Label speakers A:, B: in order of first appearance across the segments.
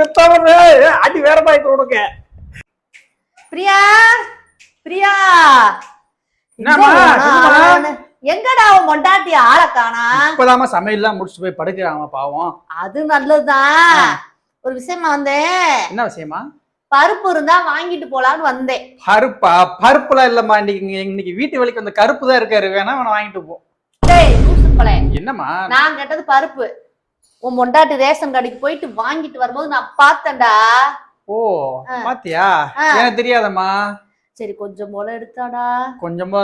A: வித்தவரு அடி வேற பாய் கொடுக்க
B: பிரியா பிரியா? எங்கடா அவன் மொண்டாட்டி ஆளை காணா?
A: இப்பதாம்மா சமையல்லாம் முடிச்சுட்டு போய் படுக்கிறாங்க பாவம்.
B: அது நல்லதுதான் ஒரு விஷயமா வந்தேன்.
A: என்ன விஷயமா?
B: பருப்பு இருந்தா வாங்கிட்டு போலான்னு வந்தேன்.
A: பருப்பா? பருப்புலாம் இல்லம்மா இன்னைக்கு இன்னைக்கு வீட்டு வேலைக்கு அந்த கருப்பு தான் இருக்காரு. வேணா வேணா வாங்கிட்டு போ. என்னம்மா?
B: நான் கேட்டது பருப்பு. உன் மொண்டாட்டி ரேஷன் கடைக்கு போயிட்டு வாங்கிட்டு வரும்போது நான் பார்த்தேன்டா.
A: ஓ பாத்தியா. எனக்கு தெரியாதம்மா.
B: சரி கொஞ்சம் போல எடுத்தாடா.
A: கொஞ்சமா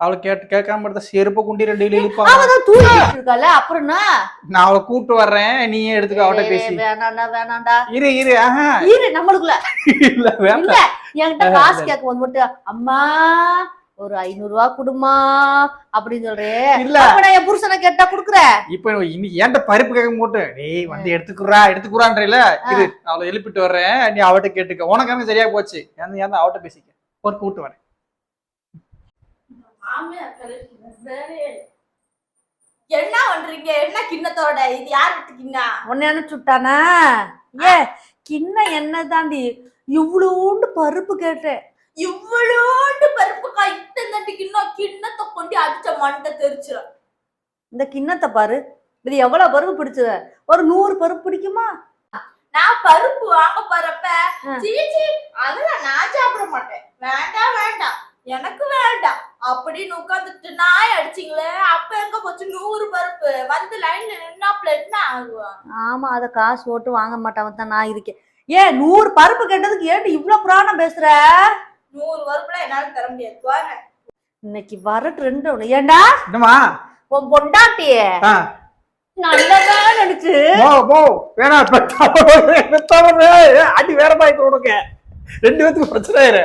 A: அவளை கேட்டு கேட்காம இருந்தா செருப்ப குண்டி ரெண்டு இழுப்பா
B: அவதான் தூக்கிட்டு இருக்கல அப்புறம் என்ன?
A: நான் அவளை கூட்டு வர்றேன் நீயே எடுத்துக்க அவட்ட பேசி.
B: ஏய், வேணாம்டா வேணாம்டா.
A: இரு இரு ஆஹா.
B: இரு நம்மளுக்குள்ள.
A: இல்ல வேண்டாம்.
B: என்கிட்ட காசு. கேட்க வந்து மட்டும் அம்மா ஒரு ஐநூறு ரூபா கொடுமா அப்படின்னு சொல்றேன்
A: இல்ல.
B: அப்ப நான் என் புருஷனை கேட்டா குடுக்குற?
A: இப்ப இன்னைக்கு ஏன்ட்ட பருப்பு கேட்க போட்டு டேய் வந்து எடுத்துக்குறா எடுத்துக்குறான்றல நான் அவளை எழுப்பிட்டு வர்றேன். நீ அவட்ட கேட்டுக்க. உனக்கு சரியா போச்சு. ஏன் ஏன் அவட்ட பேசிக்க? ஒரு கூட்டு வரேன்.
C: என்ன பண்றீங்க? என்ன கிண்ணத்தோட? இது யார் விட்டுக்கீங்க
B: உன்னை அனுப்பிச்சு விட்டானா? ஏ கிண்ணம் என்ன தாண்டி இவ்வளோண்டு பருப்பு கேட்டேன்.
C: இவ்வளோண்டு பருப்பு காய் இத்தனை கிண்ணம் கிண்ணத்தை கொண்டு அடிச்ச மண்டை தெரிச்சிடும்
B: இந்த கிண்ணத்தை பாரு. இது எவ்வளவு பருப்பு பிடிச்சது? ஒரு நூறு பருப்பு பிடிக்குமா?
C: நான் பருப்பு வாங்க போறப்ப. சீச்சி அதெல்லாம் நான் சாப்பிட மாட்டேன். வேண்டாம் வேண்டாம். எனக்கு வேண்டாம். அப்படின்னு உட்காந்துட்டு நாய் அடிச்சிங்களே அப்ப எங்க போச்சு? நூறு பருப்பு. வந்து லைன்ல நின்னாப்ல என்ன ஆகுவா?
B: ஆமா அத காசு போட்டு வாங்க மாட்டான். தான் நான் இருக்கேன். ஏ நூறு பருப்பு கேட்டதுக்கு ஏன்டி இவ்வளவு புராணம் பேசுற?
C: நூறு பருப்புல என்னால தர முடியாது. வாங்க.
B: இன்னைக்கு வரட்டு ரெண்டு ஒண்ணு. ஏண்டா?
A: என்னம்மா?
B: உன் பொண்டாட்டிய. நல்லதா நினைச்சு.
A: போ போ. வேணா அடி வேற பாய் கொடுக்க ரெண்டு பேத்துக்கு பிரச்சனை ஆயிரு.